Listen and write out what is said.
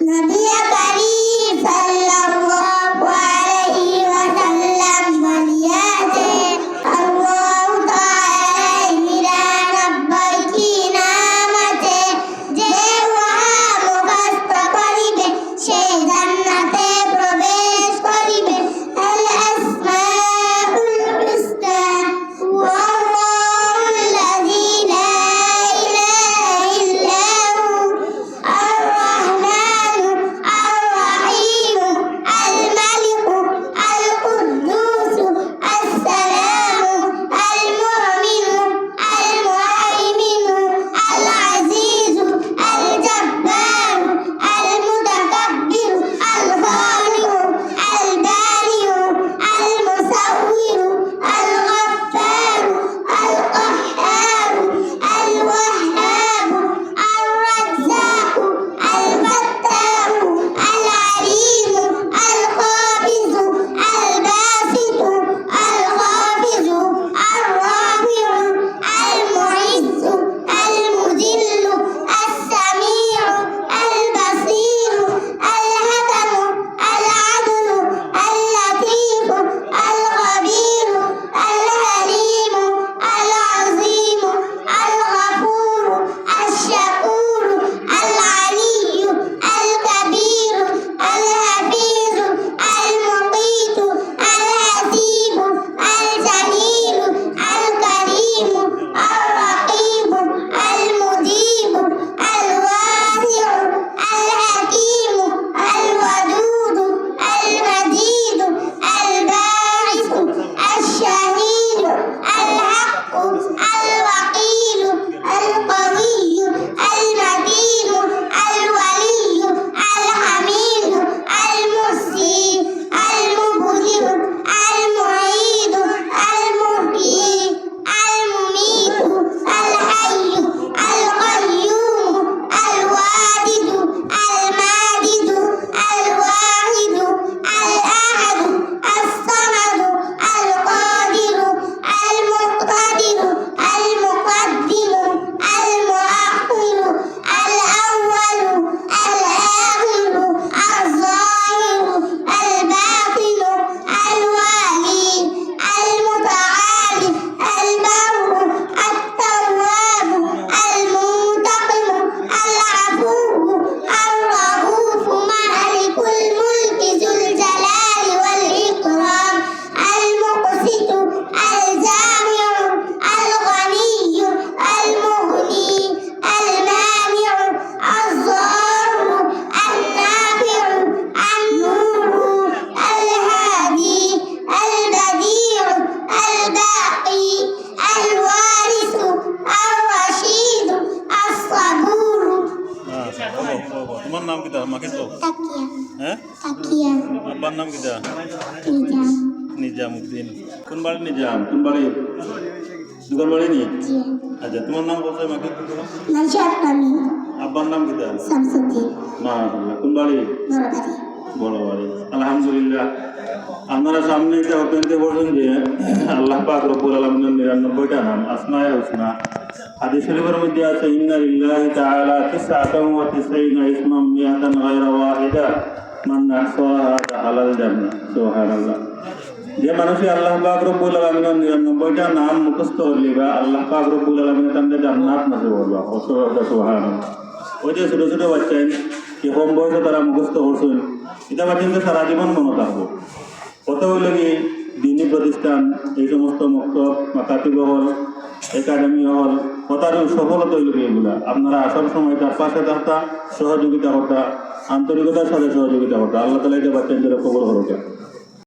Nadia. Oh, this বলো। তোমার নাম কিতা মাকে তো তাকিয়া হ্যাঁ তাকিয়া আব্বার নাম কিতা নিজাম নিজামুদ্দিন কোন বাড়ি নিজাম কোন বাড়ি দুকান বাড়ি নি জি আচ্ছা তোমার নাম কত মাকে নশাদ পামি আব্বার নাম কিতা শামসুদ্দিন মাশাআল্লাহ কোন বাড়ি বড়বাড়ি যে মান মানুষই আল্লাহ পাক রব্বুল আলামিনের নিরানব্বইটা নাম মুখস্থ করলি বা আল্লাহ পাক রব্বুল আলামিনের তামনে জান্নাত নসিব করবা। সুবহানাল্লাহ। ওই যে ছোটো ছোটো বাচ্চাই কি কম বয়সে তারা মুখস্থ করছেন? এটা কিন্তু সারা জীবন মনে থাকব কত হইল কি, দিনী প্রতিষ্ঠান, এই সমস্ত মক্তব মাকাতিব হল একাডেমি হল কথার সফলতা হইল এগুলা? আপনারা আসার সময় তার পাশে থাকতা, সহযোগিতা হতা, আন্তরিকতার সাথে সহযোগিতা হতা। আল্লাহ তালা এটা বাচ্চাদের খবর হরকা